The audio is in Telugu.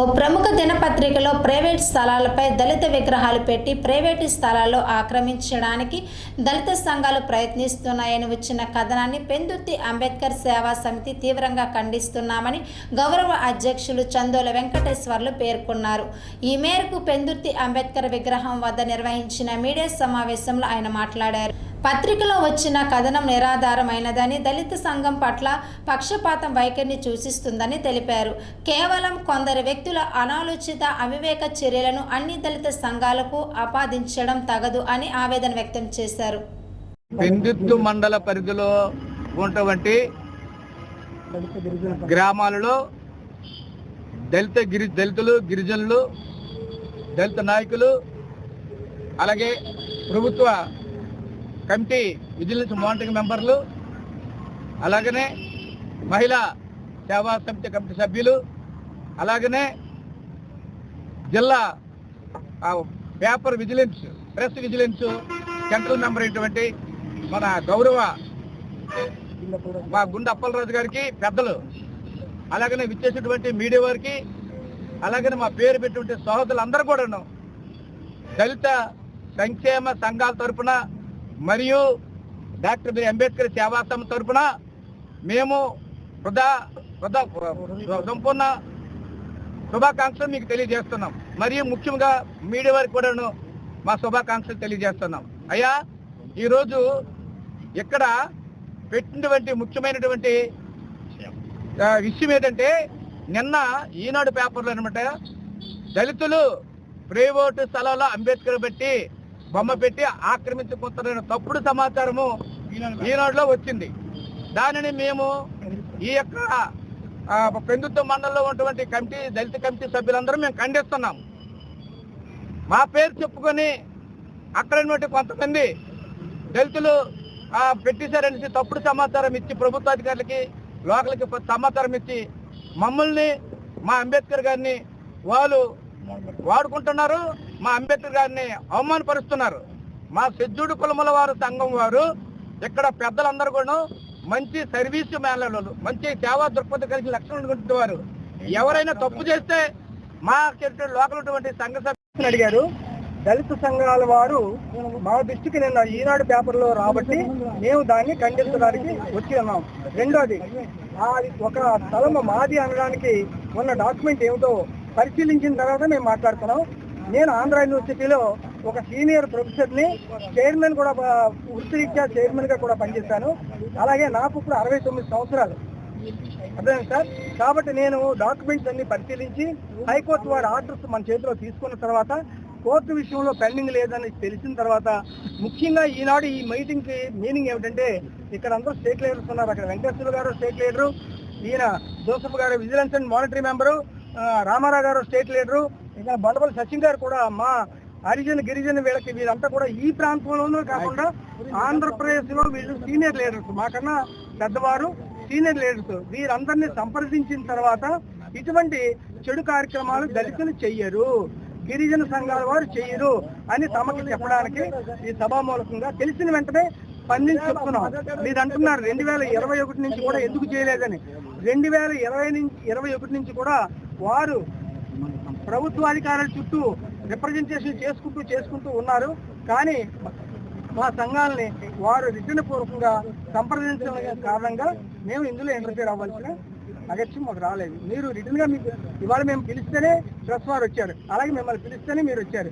ఓ ప్రముఖ దినపత్రికలో ప్రైవేట్ స్థలాలపై దళిత విగ్రహాలు పెట్టి ప్రైవేటు స్థలాల్లో ఆక్రమించడానికి దళిత సంఘాలు ప్రయత్నిస్తున్నాయని వచ్చిన కథనాన్ని పెందుర్తి అంబేద్కర్ సేవా సమితి తీవ్రంగా ఖండిస్తున్నామని గౌరవ అధ్యక్షులు చందోల వెంకటేశ్వర్లు పేర్కొన్నారు. ఈ మేరకు పెందుర్తి అంబేద్కర్ విగ్రహం వద్ద నిర్వహించిన మీడియా సమావేశంలో ఆయన మాట్లాడారు. పత్రికలో వచ్చిన కథనం నిరాధారమైనదని దళిత సంఘం పట్ల పక్షపాతం వైఖరిని సూచిస్తుందని తెలిపారు. కేవలం కొందరు వ్యక్తుల అనాలోచిత అవివేక చర్యలను అన్ని దళిత సంఘాలకు ఆపాదించడం తగదు అని ఆవేదన వ్యక్తం చేశారు. పెందుత్తు మండల పరిధిలో ఉన్నటువంటి గ్రామాలలో దళిత గిరి దళితులు గిరిజనులు దళిత నాయకులు అలాగే ప్రభుత్వ కమిటీ విజిలెన్స్ మానిటరింగ్ మెంబర్లు అలాగనే మహిళా సేవా సమితి కమిటీ సభ్యులు అలాగనే జిల్లా paper vigilance press vigilance central member అయినటువంటి మన గౌరవ మా గుండె అప్పలరాజు గారికి పెద్దలు అలాగనే విచ్చేసినటువంటి మీడియా వారికి అలాగనే మా పేరు పెట్టినటువంటి సహోదరులందరూ కూడాను దళిత సంక్షేమ సంఘాల తరఫున మరియు డాక్టర్ బి. అంబేద్కర్ సేవా సంస్థ మేము హృదా వృధా సంపూర్ణ శుభాకాంక్షలు మీకు తెలియజేస్తున్నాం. మరియు ముఖ్యంగా మీడియా వారికి కూడాను మా శుభాకాంక్షలు తెలియజేస్తున్నాం. అయ్యా ఈరోజు ఇక్కడ పెట్టినటువంటి ముఖ్యమైనటువంటి విషయం ఏంటంటే నిన్న ఈనాడు పేపర్లో అనమాట దళితులు ప్రైవేటు స్థలాల్లో అంబేద్కర్ బట్టి బొమ్మ పెట్టి ఆక్రమించుకుంటున్న తప్పుడు సమాచారము ఈనాడులో వచ్చింది. దానిని మేము ఈ యొక్క పెందుత్వ మండలంలో ఉన్నటువంటి కమిటీ దళిత కమిటీ సభ్యులందరూ మేము ఖండిస్తున్నాం మా పేరు చెప్పుకొని అక్కడ ఉన్నటువంటి కొంతమంది దళితులు పెట్టేశారనేసి తప్పుడు సమాచారం ఇచ్చి ప్రభుత్వ అధికారులకి లోకల్కి సమాచారం ఇచ్చి మమ్మల్ని మా అంబేద్కర్ గారిని వాళ్ళు వాడుకుంటున్నారు. మా అంబేద్కర్ గారిని అవమానపరుస్తున్నారు. మా సెజ్జుడు కులముల వారు సంఘం వారు ఇక్కడ పెద్దలందరూ కూడా మంచి సర్వీస్ మేళలు మంచి సేవా దృక్పథం కలిగి లక్షణం వారు. ఎవరైనా తప్పు చేస్తే మా లోకల్ ఉన్నటువంటి సంఘ సభ్యులు అడిగారు. దళిత సంఘాల వారు మా దృష్టికి నిన్న ఈనాడు పేపర్లో రాబట్టి మేము దాన్ని ఖండించడానికి వచ్చి ఉన్నాం. రెండోది ఆ ఒక స్థలం మాది అనడానికి ఉన్న డాక్యుమెంట్ ఏమిటో పరిశీలించిన తర్వాత మేము మాట్లాడుతున్నాం. నేను ఆంధ్ర యూనివర్సిటీలో ఒక సీనియర్ ప్రొఫెసర్ని చైర్మన్ కూడా వృత్తిరీత్యా చైర్మన్గా కూడా పనిచేశాను. అలాగే నాకు ఇప్పుడు అరవై తొమ్మిది సంవత్సరాలు. అదే సార్? కాబట్టి నేను డాక్యుమెంట్స్ అన్ని పరిశీలించి హైకోర్టు వారి ఆర్డర్స్ మన చేతిలో తీసుకున్న తర్వాత కోర్టు విషయంలో పెండింగ్ లేదని తెలిసిన తర్వాత ముఖ్యంగా ఈనాడు ఈ మీటింగ్కి మీనింగ్ ఏమిటంటే ఇక్కడ అందరూ స్టేట్ లీడర్స్ ఉన్నారు. అక్కడ వెంకటేశ్వర గారు స్టేట్ లీడరు ఈయన జోసఫ్ గారు vigilance and monitory member Ramarao గారు స్టేట్ లీడరు ఇంకా బండపల్లి సచిన్ గారు కూడా మా హరిజన గిరిజన వీళ్ళకి వీళ్ళంతా కూడా ఈ ప్రాంతంలోనూ కాకుండా ఆంధ్రప్రదేశ్లో వీళ్ళు సీనియర్ లీడర్స్ మాకన్నా పెద్దవారు సీనియర్ లీడర్స్. వీరందరినీ సంప్రదించిన తర్వాత ఇటువంటి చెడు కార్యక్రమాలు దళితులు చెయ్యరు గిరిజన సంఘాల వారు చెయ్యరు అని తమకు చెప్పడానికి ఈ సభామూలకంగా తెలిసిన వెంటనే స్పందించి చెప్తున్నాం. మీరు అంటున్నారు రెండు వేల ఇరవై ఒకటి నుంచి కూడా ఎందుకు చేయలేదని. రెండు వేల ఇరవై నుంచి ఇరవై ఒకటి నుంచి కూడా వారు ప్రభుత్వ అధికారుల చుట్టూ రిప్రజెంటేషన్ చేసుకుంటూ చేసుకుంటూ ఉన్నారు. కానీ మా సంఘాలని వారు రిటర్న్ పూర్వకంగా సంప్రదించడం కారణంగా మేము ఇందులో ఇంటర్ఫీర్ అవ్వాల్సిన అగత్యం మాకు రాలేదు. మీరు రిటర్న్గా మీకు ఇవాళ మేము పిలిస్తేనే ప్రెస్ వారు వచ్చారు. అలాగే మిమ్మల్ని పిలిస్తేనే మీరు వచ్చారు.